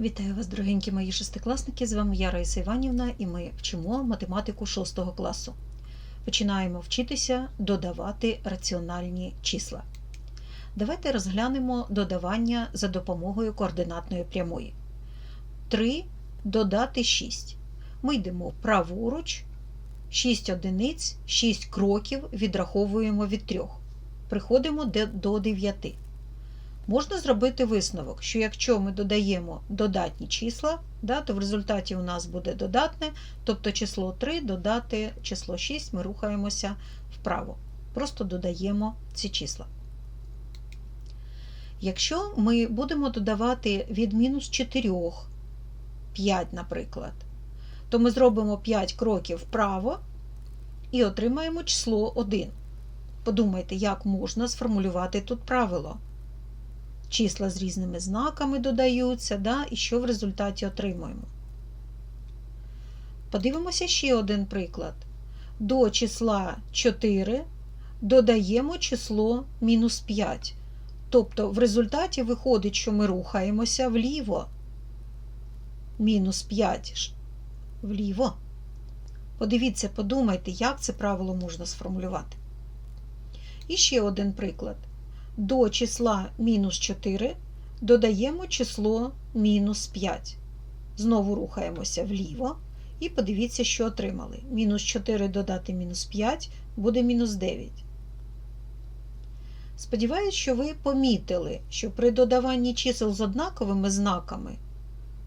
Вітаю вас, дорогенькі мої шестикласники! З вами я Раїса Іванівна і ми вчимо математику 6 класу. Починаємо вчитися додавати раціональні числа. Давайте розглянемо додавання за допомогою координатної прямої. 3 додати 6. Ми йдемо праворуч, 6 одиниць, 6 кроків відраховуємо від 3. Приходимо до 9. Можна зробити висновок, що якщо ми додаємо додатні числа, да, то в результаті у нас буде додатне, тобто число 3 додати число 6, ми рухаємося вправо. Просто додаємо ці числа. Якщо ми будемо додавати від мінус 4, 5, наприклад, то ми зробимо 5 кроків вправо і отримаємо число 1. Подумайте, як можна сформулювати тут правило числа з різними знаками додаються, да, і що в результаті отримуємо. Подивимося ще один приклад. До числа 4 додаємо число мінус 5. Тобто в результаті виходить, що ми рухаємося вліво. Мінус 5 вліво. Подивіться, подумайте, як це правило можна сформулювати. І ще один приклад до числа мінус 4 додаємо число мінус 5. Знову рухаємося вліво і подивіться, що отримали. Мінус 4 додати мінус 5 буде мінус 9. Сподіваюсь, що ви помітили, що при додаванні чисел з однаковими знаками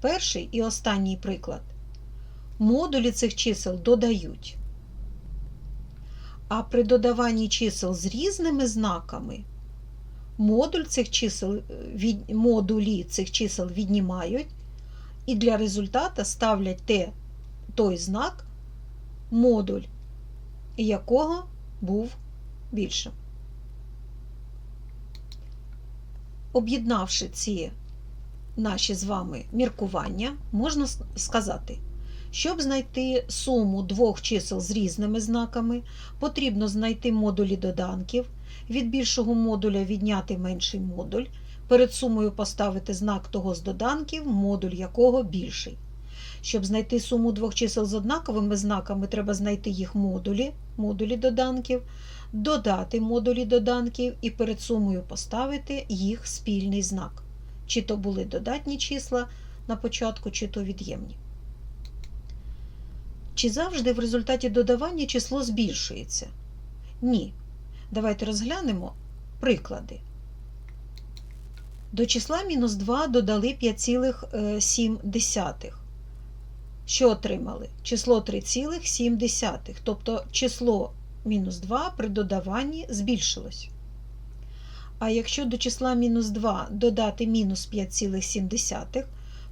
перший і останній приклад модулі цих чисел додають. А при додаванні чисел з різними знаками модуль цих чисел, від, модулі цих чисел віднімають і для результата ставлять те, той знак, модуль якого був більшим. Об'єднавши ці наші з вами міркування, можна сказати, щоб знайти суму двох чисел з різними знаками, потрібно знайти модулі доданків, від більшого модуля відняти менший модуль, перед сумою поставити знак того з доданків, модуль якого більший. Щоб знайти суму двох чисел з однаковими знаками, треба знайти їх модулі, модулі доданків, додати модулі доданків і перед сумою поставити їх спільний знак. Чи то були додатні числа на початку, чи то від'ємні. Чи завжди в результаті додавання число збільшується? Ні. Давайте розглянемо приклади. До числа мінус 2 додали 5,7. Що отримали? Число 3,7. Тобто число мінус 2 при додаванні збільшилось. А якщо до числа мінус 2 додати мінус 5,7,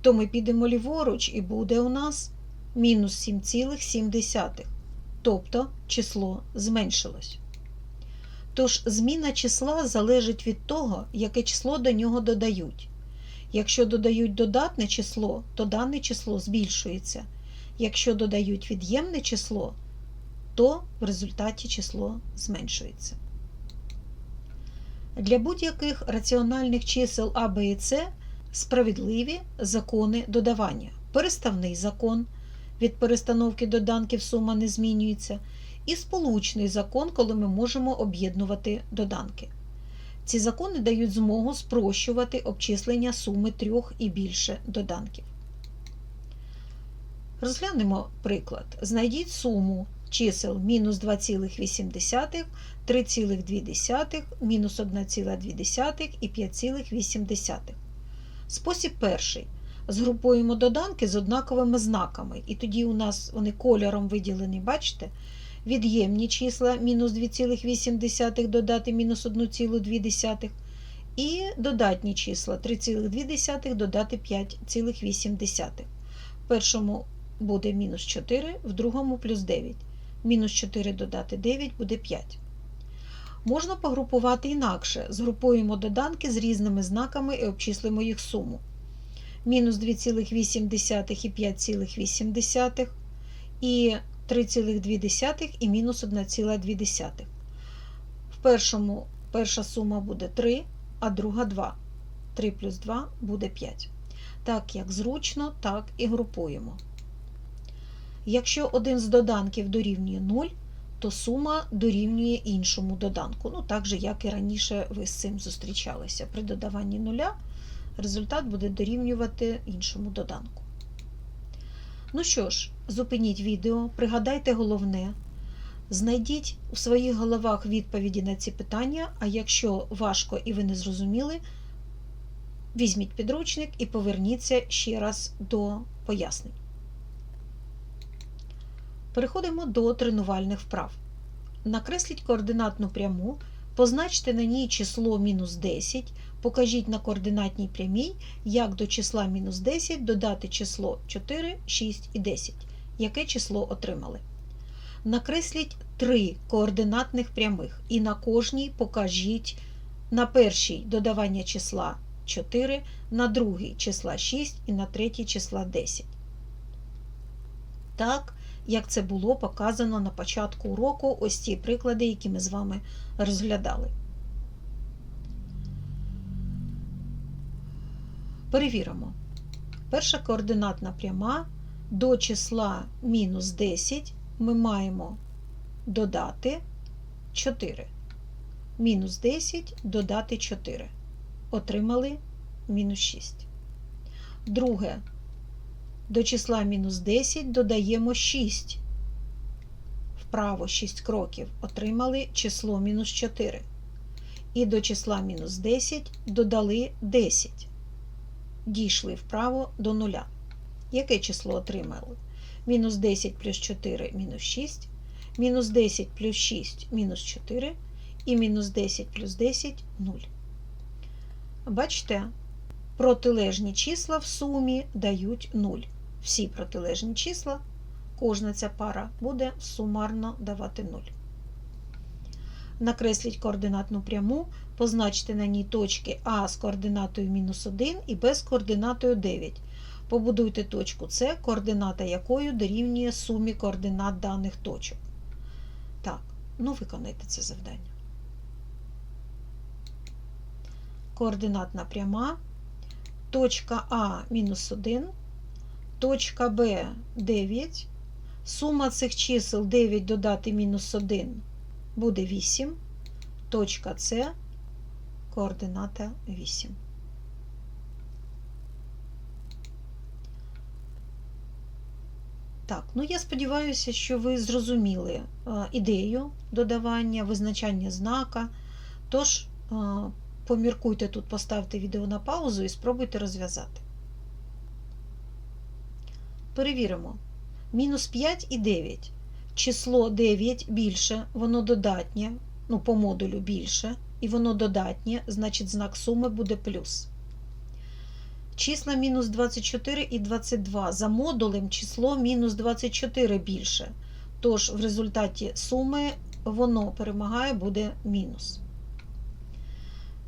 то ми підемо ліворуч і буде у нас мінус 7,7. Тобто число зменшилось. Тож зміна числа залежить від того, яке число до нього додають. Якщо додають додатне число, то дане число збільшується. Якщо додають від'ємне число, то в результаті число зменшується. Для будь-яких раціональних чисел А, Б і С справедливі закони додавання. Переставний закон від перестановки доданків сума не змінюється і сполучний закон, коли ми можемо об'єднувати доданки. Ці закони дають змогу спрощувати обчислення суми трьох і більше доданків. Розглянемо приклад. Знайдіть суму чисел мінус 2,8, 3,2, мінус 1,2 і 5,8. Спосіб перший. Згрупуємо доданки з однаковими знаками, і тоді у нас вони кольором виділені, бачите? Від'ємні числа мінус 2,8 додати мінус 1,2 і додатні числа 3,2 додати 5,8. В першому буде мінус 4, в другому плюс 9. Мінус 4 додати 9 буде 5. Можна погрупувати інакше. Згрупуємо доданки з різними знаками і обчислимо їх суму. Мінус 2,8 і 5,8 і 3,2 і мінус 1,2. В першому перша сума буде 3, а друга 2. 3 плюс 2 буде 5. Так як зручно, так і групуємо. Якщо один з доданків дорівнює 0, то сума дорівнює іншому доданку. Ну, так же, як і раніше ви з цим зустрічалися. При додаванні нуля результат буде дорівнювати іншому доданку. Ну що ж, зупиніть відео, пригадайте головне. Знайдіть у своїх головах відповіді на ці питання, а якщо важко і ви не зрозуміли, візьміть підручник і поверніться ще раз до пояснень. Переходимо до тренувальних вправ. Накресліть координатну пряму, позначте на ній число мінус 10, покажіть на координатній прямій, як до числа мінус 10 додати число 4, 6 і 10. Яке число отримали? Накресліть три координатних прямих і на кожній покажіть на першій додавання числа 4, на другій числа 6 і на третій числа 10. Так, як це було показано на початку уроку, ось ті приклади, які ми з вами розглядали. Перевіримо. Перша координатна пряма до числа мінус 10 ми маємо додати 4. Мінус 10 додати 4. Отримали мінус 6. Друге. До числа мінус 10 додаємо 6. Вправо 6 кроків. Отримали число мінус 4. І до числа мінус 10 додали 10. Дійшли вправо до нуля. Яке число отримали? Мінус 10 плюс 4 мінус 6, мінус 10 плюс 6 мінус 4 і мінус 10 плюс 10 0. Бачите, протилежні числа в сумі дають 0. Всі протилежні числа, кожна ця пара буде сумарно давати 0. Накресліть координатну пряму, позначте на ній точки А з координатою мінус 1 і Б з координатою 9. Побудуйте точку С, координата якою дорівнює сумі координат даних точок. Так, ну виконайте це завдання. Координатна пряма. Точка А мінус 1, точка Б 9. Сума цих чисел 9 додати мінус 1 буде 8. Точка С, координата 8. Так, ну я сподіваюся, що ви зрозуміли е, ідею додавання, визначання знака. Тож, е, поміркуйте тут, поставте відео на паузу і спробуйте розв'язати. Перевіримо. Мінус 5 і 9. Число 9 більше, воно додатнє, ну, по модулю більше, і воно додатнє, значить знак суми буде плюс. Числа мінус 24 і 22. За модулем число мінус 24 більше. Тож в результаті суми воно перемагає, буде мінус.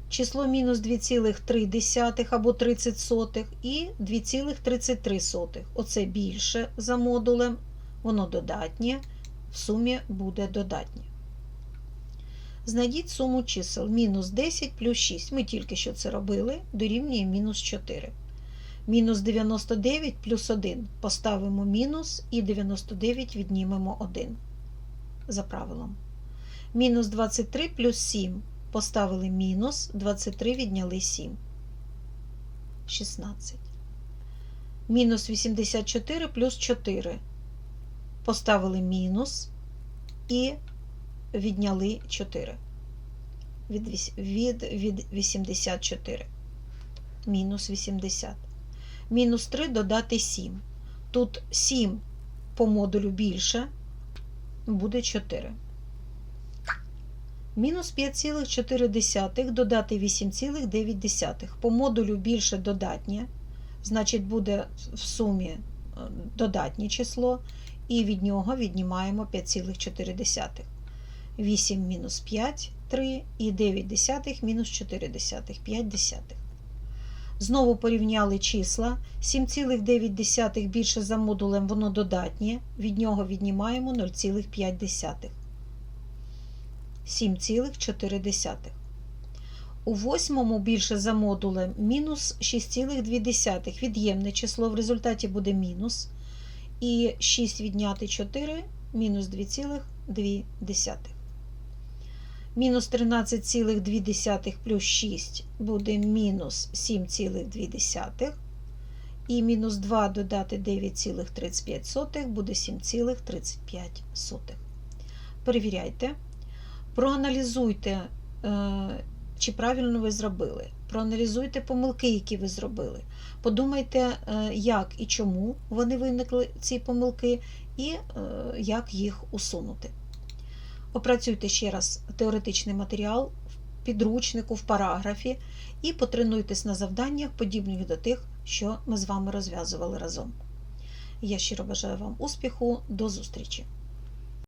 Число мінус 2,3 або 30 сотих і 2,33. Оце більше за модулем, воно додатнє, в сумі буде додатнє. Знайдіть суму чисел мінус 10 плюс 6. Ми тільки що це робили, дорівнює мінус 4. Мінус 99 плюс 1. Поставимо мінус і 99 віднімемо 1. За правилом. Мінус 23 плюс 7. Поставили мінус, 23 відняли 7. 16. Мінус 84 плюс 4. Поставили мінус і відняли 4. Від, від, від 84. Мінус 80. Мінус 3 додати 7. Тут 7 по модулю більше, буде 4. Мінус 5,4 додати 8,9. По модулю більше додатнє, значить, буде в сумі додатнє число, і від нього віднімаємо 5,4. 8 мінус 5, 3 і 9 десятих мінус 4 десятих, 5 десятих. Знову порівняли числа. 7,9 більше за модулем, воно додатнє, від нього віднімаємо 0,5. 7,4. У восьмому більше за модулем мінус 6,2. Від'ємне число в результаті буде мінус. І 6 відняти 4 мінус 2,2. Мінус 13,2 плюс 6 буде мінус 7,2. І мінус 2 додати 9,35 буде 7,35. Перевіряйте. Проаналізуйте, е, чи правильно ви зробили. Проаналізуйте помилки, які ви зробили. Подумайте, е, як і чому вони виникли, ці помилки, і е, як їх усунути. Опрацюйте ще раз теоретичний матеріал в підручнику, в параграфі і потренуйтесь на завданнях, подібних до тих, що ми з вами розв'язували разом. Я щиро бажаю вам успіху, до зустрічі!